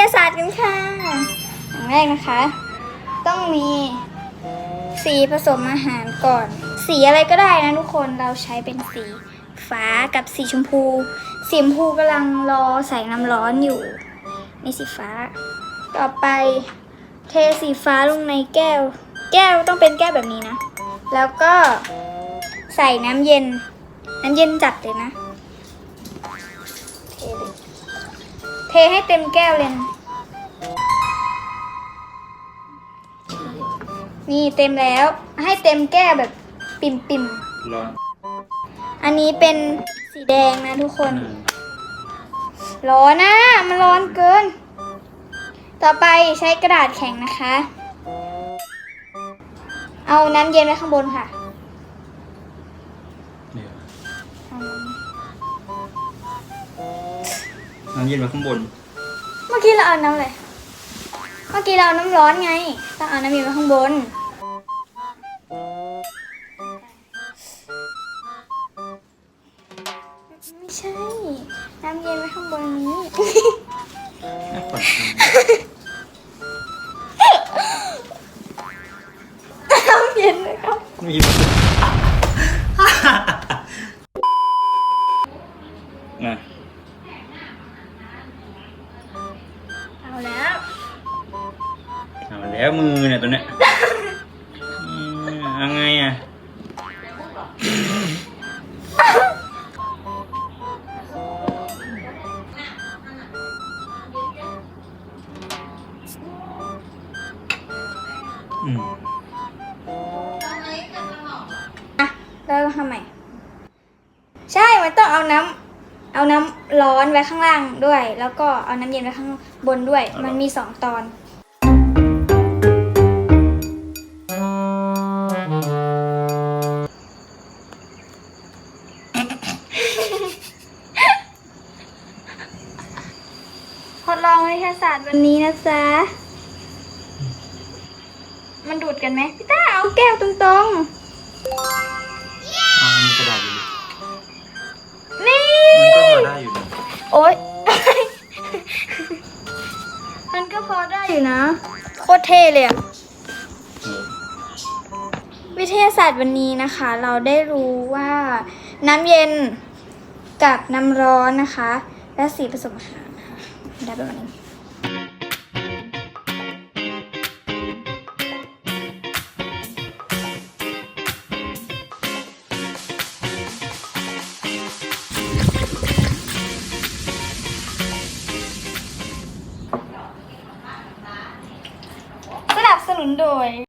ยาศาสตร์กันค่ะอย่างแรกนะคะ ต้องมีสีผสมอาหารก่อน สีอะไรก็ได้นะทุกคนเราใช้เป็นสีฟ้ากับสีชมพู สีชมพูกำลังรอใส่น้ำร้อนอยู่นี่สีฟ้า ต่อไปเทสีฟ้าลงในแก้ว แก้วต้องเป็นแก้วแบบนี้นะ แล้วก็ใส่น้ำเย็น น้ำเย็นจัดเลยนะ เทเทให้เต็มแก้วเลยนะ นี่เต็มแล้ว ให้เต็มแก้วแบบปิ่มปิ่มร้อนๆอันนี้เป็นสีแดงนะทุกคน ร้อนนะมันร้อนเกิน ต่อไปใช้กระดาษแข็งนะคะ เอาน้ำเย็นไว้ข้างบนค่ะ เนี่ยเอาน้ำเย็นมาข้างบน เมื่อกี้เราเอาน้ำอะไร เมื่อกี้เราเอาน้ำร้อนไงต้องเอาน้ำเย็นไว้ข้างบน ใช่ น้ำเย็นไว้ข้างบนนี้ น่าขวัญน้ำเย็นเลยครับ มีมามาเอาแล้ว เอาแล้วมือเนี่ยตัวเนี้ยอืมเอาไงอะ อืมอะแล้วเราทำไมใช่มันต้องเอาน้ำเอาน้ำร้อนไว้ข้างล่างด้วย แล้วก็เอาน้ำเย็นไว้ข้างบนด้วย มันมีสองตอน ทดลองวิทยาศาสตร์วันนี้นะจ๊ะ มันดูดกันไหมพี่ต้าเอาแก้วตรงเอามีกระดาษอยู่ดิๆ นี่ มันก็พอได้อยู่นะโอ๊ย มันก็พอได้อยู่นะ โคตรเท่เลยอะเออวิทยาศาสตร์วันนี้นะคะ เราได้รู้ว่าน้ำเย็นกับน้ำร้อนนะคะ และสีผสมอาหารนะคะได้ประมาณนี้ luôn rồi.